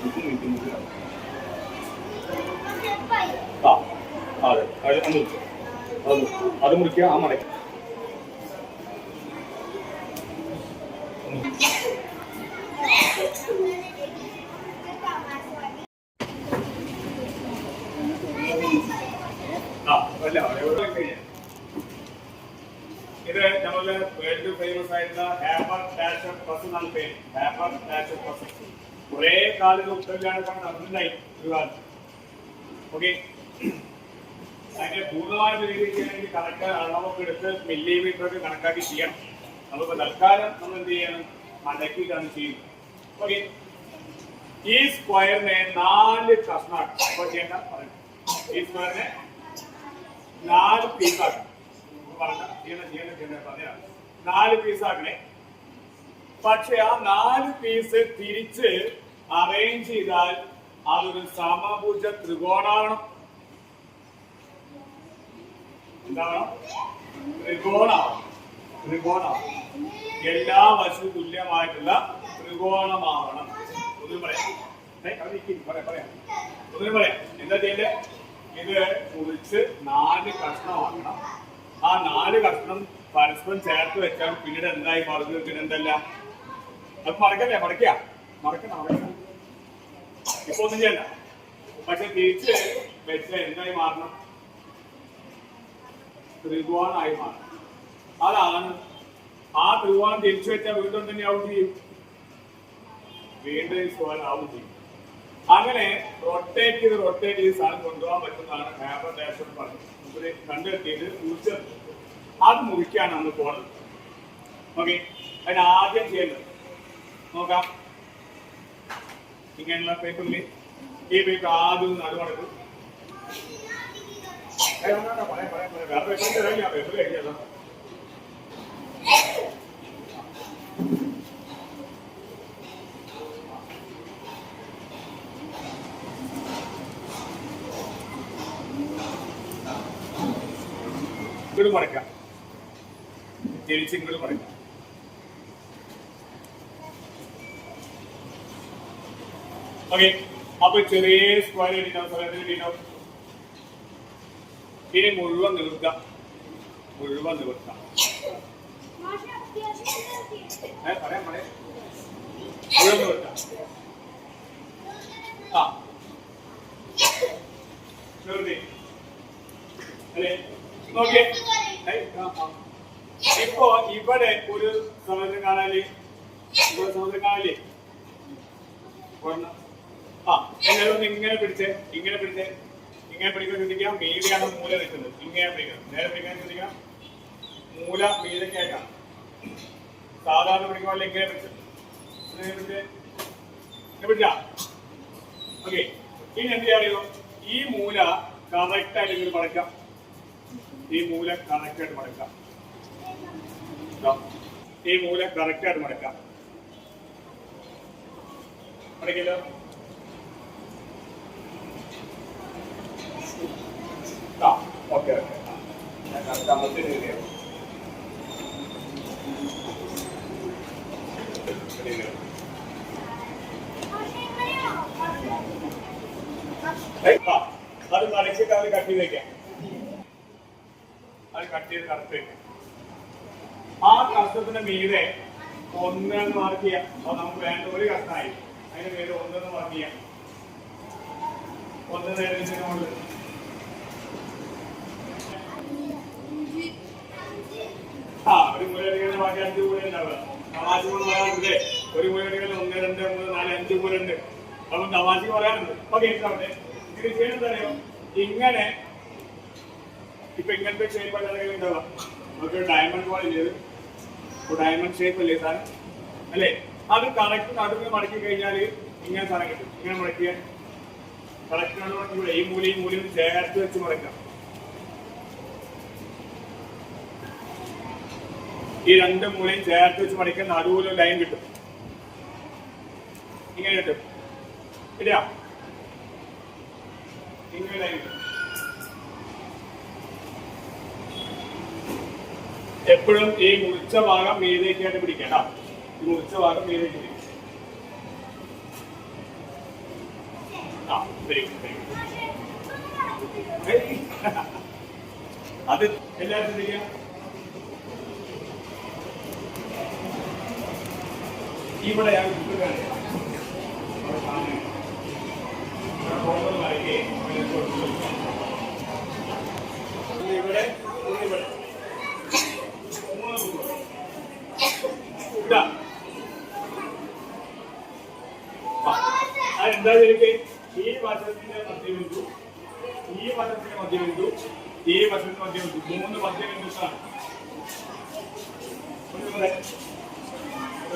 ഇത് നിൽക്കുന്നത് ആ അതെ. അത് മുറിക്കുക. അത്. അത് മുറിക്കുക ആ മടക്കി ഇത് നമ്മളുടെ വേൾഡ് ഫേമസ് ആയിട്ടുള്ള ഹാപ്പർ ഡാഷർ ബസ് എന്നാണ് പേര്. ഹാപ്പർ ഡാഷർ ബസ് കുറേ കാലം ഉത്തരവിലാണ് ഇപ്പോൾ നടന്നിട്ടുണ്ടായി ഒരു കാലത്ത്. ഓക്കെ അതിന്റെ പൂർണമായ രീതിയിൽ ചെയ്യണമെങ്കിൽ കണക്ക് അളവൊക്കെ എടുത്ത് മില്ലിമീറ്റർ ഒക്കെ കണക്കാക്കി ചെയ്യണം. നമ്മളിപ്പോ തൽക്കാലം നമ്മൾ എന്ത് ചെയ്യണം? അടക്കിയിട്ടാണ് ചെയ്യുന്നത്. ഓക്കെ ഈ സ്ക്വയറിനെ നാല് കഷ്ണാണ് അപ്പൊ ചെയ്യേണ്ട പറയും ഈ സ്ക്വയറിനെ നാല് പീസാക്കണം പറഞ്ഞ ചെയ്യണം ചെയ്യണം ചെയ്യണം പറയാം നാല് പീസാക്കണേ പക്ഷെ ആ നാല് പീസ് തിരിച്ച് അറേഞ്ച് ചെയ്താൽ അതൊരു സമഭുജ ത്രികോണമാണ് എന്താണ്? ത്രികോണമാണ് ത്രികോണം എല്ലാ വശവും തുല്യമായിട്ടുള്ള ത്രികോണമാവണം. എന്താ ചെയ്യണ്ടേ? ഇത് മുറിച്ച് നാല് കഷ്ണമാക്കണം. ആ നാല് കഷ്ണം പരസ്പരം ചേർത്ത് വെച്ചാൽ പിന്നീട് എന്തായി? പറഞ്ഞു പിന്നെ എന്തല്ല? അത് മറക്കല്ലേ? മറക്കുക മറക്കണം ഇപ്പൊ ഒന്നും ചെയ്യണ്ട. പക്ഷെ തിരിച്ച് വെച്ച എന്തായി മാറണം? ത്രികോണായി മാറണം. അതാണ്. ആ ത്രികോണം തിരിച്ചു വെച്ചാൽ വീണ്ടും തന്നെ ആവും ചെയ്യും. വീണ്ടും ആവും ചെയ്യും. അങ്ങനെ റൊട്ടേറ്റ് ചെയ്ത് റൊട്ടേറ്റ് ചെയ്ത് സാധനം കൊണ്ടുപോകാൻ പറ്റുന്നതാണ് ഹാപ്പർ ഡാഷ് പറഞ്ഞത്. കണ്ടെത്തിയത് മുറിച്ചത് അത് മുറിക്കാണ് നമ്മൾ പോണത്. ഓക്കെ അതിന് ആദ്യം ചെയ്യേണ്ടത് നോക്കാം. ഇങ്ങനെയുള്ള പേപ്പറിൽ ഈ പേപ്പർ ആദ്യം നടുവടക്കും ഇങ്ങോട്ട് മടക്കാം തിരിച്ച് ഇങ്ങോട്ട് മടക്കാം ഓക്കെ അപ്പൊ ചെറിയ സ്ക്വയർ ഇടിക്കണം സ്ഥലത്തിൽ ഇടിക്കണം ഇനി മുഴുവൻ നിവർത്താം മുഴുവൻ നിവർത്താം പറയാം പറയാം. മുഴുവൻ നിവർത്താം ആ. ചെറുതേ അല്ലേ? നോക്കിയേ. ഇപ്പോ ഇവിടെ ഒരു സമുദ്രം കാണാല്ലേ ഇവിടെ സമുദ്രം കാണാല്ലേ. എല്ലാവരും ഇങ്ങനെ പിടിച്ച് ഇങ്ങനെ പിടിച്ച്. ഇങ്ങനെ പിടിക്കാൻ ചോദിക്കാം മീതെയാണ് മൂല നിൽക്കുന്നത് ഇങ്ങനെ പിടിക്കണം. നേരെ പിടിക്കാൻ ചോദിക്കാം. മൂല മീതയ്ക്കായിട്ടാണ് സാധാരണ പിടിക്കുമ്പോൾ ഇങ്ങനെ പിടിച്ചു? ഇങ്ങനെ ഓക്കെ. ഇനി എന്ത് ചെയ്യാറിയോ ഈ മൂല കറക്റ്റ് ആയിട്ട് ഇങ്ങനെ പടക്കാം ഈ മൂല കറക്റ്റ് ആയിട്ട് മടക്കാം ദാ, ഈ മൂല കറക്റ്റ് ആയിട്ട് മടക്കാം മടക്കില്ലോ ആ ഓക്കെ. അത് മടക്കിയിട്ട് അത് കട്ട് ചെയ്ത് വെക്കാം. അത് കട്ട് ചെയ്ത് കറക്റ്റ് വെക്കാം. ആ കഷ്ടത്തിന്റെ മീതെ ഒന്നെന്ന് മാർക്ക് ചെയ്യാം. അപ്പൊ നമുക്ക് വേണ്ട ഒരു കഷ്ടമായി അതിന് പേര് ഒന്നെന്ന് മാർക്ക് ചെയ്യാം. ഒന്ന് നേരെ കൊണ്ട് ആ ഒരു മൂലടികളുടെ ബാക്കി അഞ്ച് മൂല ഉണ്ടാവുക. തമാശ പറയാറുണ്ട്. ഒരു മൂലടികളിൽ ഒന്ന് രണ്ട് മൂന്ന് നാല് അഞ്ച് ഉണ്ട് അപ്പം തമാശ പറയാറുണ്ട്. ഓക്കെ ഇതാവട്ടെ ഇത് ചെയ്യണമെന്നറിയോ ഇങ്ങനെ ഇപ്പൊ ഇങ്ങനത്തെ ഷേപ്പ് അല്ലാതെ ഉണ്ടാവുക? നമുക്ക് ഡയമണ്ട് പോലെ ചെയ്ത് ഡയമണ്ട് ഷേപ്പ് അല്ലേ അല്ലേ? അത് കറക്റ്റ് നടുവിൽ മടക്കി കഴിഞ്ഞാൽ ഇങ്ങനെ സാധനം കിട്ടും. ഇങ്ങനെ മടക്കിയാൽ കറക്റ്റ് നടുവ് ഈ മൂലയും മൂലയും ചേർത്ത് വെച്ച് മടക്കാം. ഈ രണ്ട് മൂലയും ചേർത്ത് വെച്ച് മടക്കാൻ നടുവിലും ലൈൻ കിട്ടും. ഇങ്ങനെ കിട്ടും. ഇല്ല. ഇങ്ങനെ ലൈൻ കിട്ടും. എപ്പോഴും ഈ മുറിച്ച ഭാഗം മീതേക്കായിട്ട് പിടിക്കേണ്ട. ഈ മുറിച്ച ഭാഗം മീതേക്ക് പിടിക്കും. അത് എല്ലാവരും ശ്രദ്ധിക്കുക ഇവിടെ ഞാൻ കാണുന്നു. ഇവിടെ ഇവിടെ. ഇതാ. ശരിക്ക്? ഈ വശത്തിന്റെ മധ്യബിന്ദു. ഈ വശത്തിന്റെ മധ്യബിന്ദു. ഈ വശത്തിന്റെ മധ്യബിന്ദു. മൂന്ന് മധ്യബിന്ദുക്കളാണ് ഒന്ന് ഇവിടെ. ഇവിടെ കൊണ്ടുവരണം. ഓക്കേ. ആ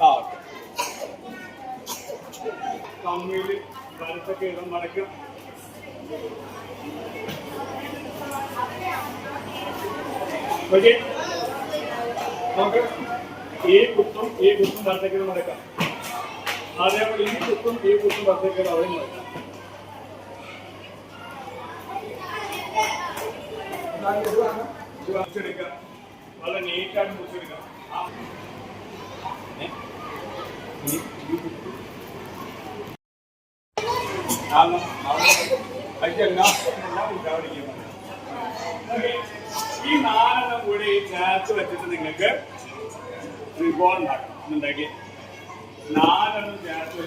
ആ ഈ കുത്തും ഈ കുത്തും വലത്തേക്ക് മടക്കാം അതേപോലെ ഈ കുത്തും ഈ കുത്തും വലത്തേക്ക് അവിടെ മടക്കാം ഇത് മുറിച്ചെടുക്കുക വളരെ ഈ നാലെണ്ണം കൂടി ചേർത്ത് വെച്ചിട്ട് നിങ്ങൾക്ക് ത്രികോണം ഉണ്ടാക്കണം എന്നുണ്ടെങ്കിൽ നാലെണ്ണം ചേർത്ത്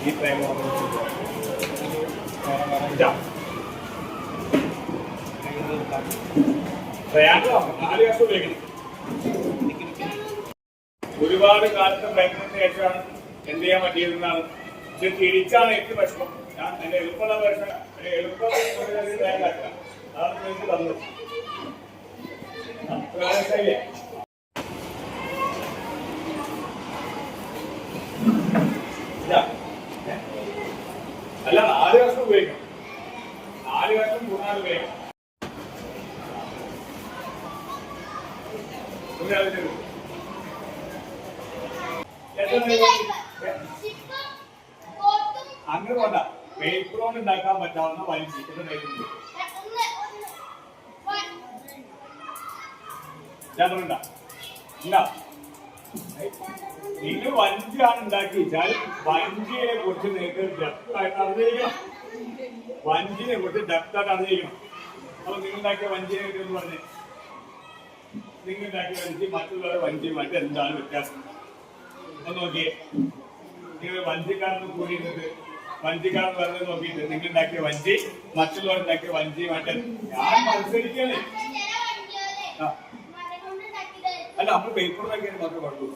ഈ പ്രേമ ഒരുപാട് കാലത്തെ പ്രയത്നത്തിന് ശേഷമാണ് എന്ത് ചെയ്യാൻ പറ്റിയിരുന്നാണ്? ഇത് തിരിച്ചാണ് എനിക്ക് വിഷമം. ഞാൻ എന്റെ എളുപ്പമുള്ള എന്റെ എളുപ്പം അതാണ്. അല്ല നാല് വർഷം ഉപയോഗിക്കണം നാല് വർഷം മൂന്നാൽ ഉപയോഗിക്കണം? അങ്ങനെ വേണ്ട. പേപ്പർ കൊണ്ട് ഉണ്ടാക്കാൻ പറ്റാവുന്ന എത്ര നേരം രണ്ടെണ്ണം ഉണ്ടാ. ഉണ്ടാ. നിങ്ങൾ വഞ്ചിയാണ് ഉണ്ടാക്കി. വെച്ചാൽ വഞ്ചിയെ കുറിച്ച് നിങ്ങൾക്ക് ഡെപ്തായിട്ട് അറിഞ്ഞിരിക്കണം. വഞ്ചിനെ കുറിച്ച് ഡെപ്തായിട്ട് അറിഞ്ഞിരിക്കണം. അപ്പൊ നിങ്ങൾ ഉണ്ടാക്കിയ വഞ്ചിയെ ഒന്ന് പറഞ്ഞേ. നിങ്ങൾ ഉണ്ടാക്കിയ വഞ്ചി മറ്റുള്ളവരുടെ വഞ്ചിയുമായിട്ട് എന്താണ് വ്യത്യാസം? ഒന്ന് നോക്കിയേ. നിങ്ങൾ വഞ്ചിക്കാരന് കൂടിയിരുന്നത് വഞ്ചിക്കാരൻ പറഞ്ഞത് നോക്കിയിട്ട് നിങ്ങൾ ഉണ്ടാക്കിയ വഞ്ചി മറ്റുള്ളവർ ഉണ്ടാക്കിയ വഞ്ചിയുമായിട്ട് ഞാൻ മത്സരിക്കണേ ആ. അല്ല നമ്മൾ ഉണ്ടാക്കിയാൽ മാത്രമേ പാടുള്ളൂ.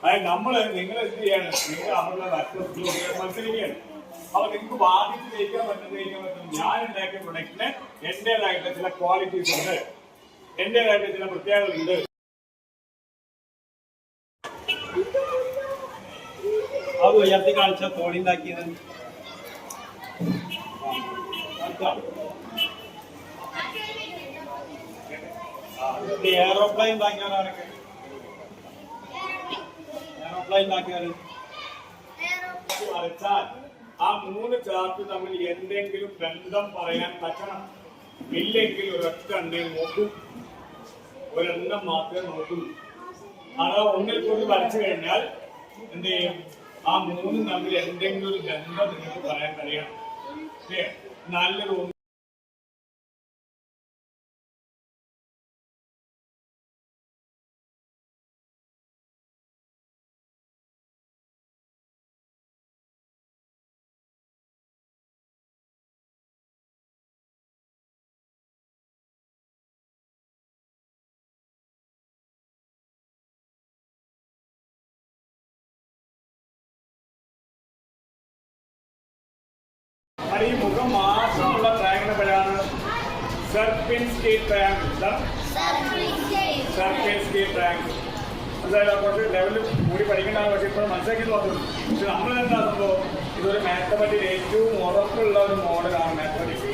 അതായത് നമ്മൾ നിങ്ങൾ എന്ത് ചെയ്യാണ്? നിങ്ങൾ നമ്മളുടെ മത്സരിക്കുകയാണ്. അപ്പൊ നിങ്ങൾക്ക് ബാധിച്ച് ജയിക്കാൻ പറ്റുന്ന ജയിക്കാൻ പറ്റും ഞാൻ ഉണ്ടാക്കിയ പ്രൊഡക്റ്റിന് എന്റേതായിട്ട് ചില ക്വാളിറ്റീസ് ഉണ്ട്. എന്റേതായിട്ട് ചില പ്രത്യേകതകളുണ്ട്. അത് ഉയർത്തി കാണിച്ച തോണി എയറോപ്ലെയിൻ ഉണ്ടാക്കിയവരൊക്കെ എയറോപ്ലെയിൻ ഉണ്ടാക്കിയവര്? വരച്ചാൽ ആ മൂന്ന് ചാർട്ട് തമ്മിൽ എന്തെങ്കിലും ബന്ധം പറയാൻ പറ്റണം. ഇല്ലെങ്കിൽ ഒരൊറ്റ എണ്ണയും നോക്കൂ. ഒരെണ്ണം മാത്രമേ നോക്കൂ. അത് ഒന്നിൽ കൂടി വരച്ചു കഴിഞ്ഞാൽ എന്ത് ചെയ്യും? ആ മൂന്നും തമ്മിൽ എന്തെങ്കിലും ഒരു ബന്ധം നിങ്ങൾക്ക് പറയാൻ കഴിയണം? നല്ലൊരു അത് ഈ മുഖം മാത്രമുള്ള ട്രയാങ്കിൾ എപ്പോഴാണ്? Sierpinski triangle Surfing State. Circle scheme track എന്തായാലും കുറച്ച് ലെവലിൽ കൂടി പഠിക്കേണ്ടതാണ് പക്ഷെ ഇപ്പോൾ മനസ്സിലാക്കി തോന്നുന്നു. പക്ഷെ നമ്മൾ എന്താ സംഭവം? ഇതൊരു മാത്തമാറ്റിക്സ് ഏറ്റവും ഉറപ്പുള്ള ഒരു മോഡലാണ് മാത്തമാറ്റിക്സ്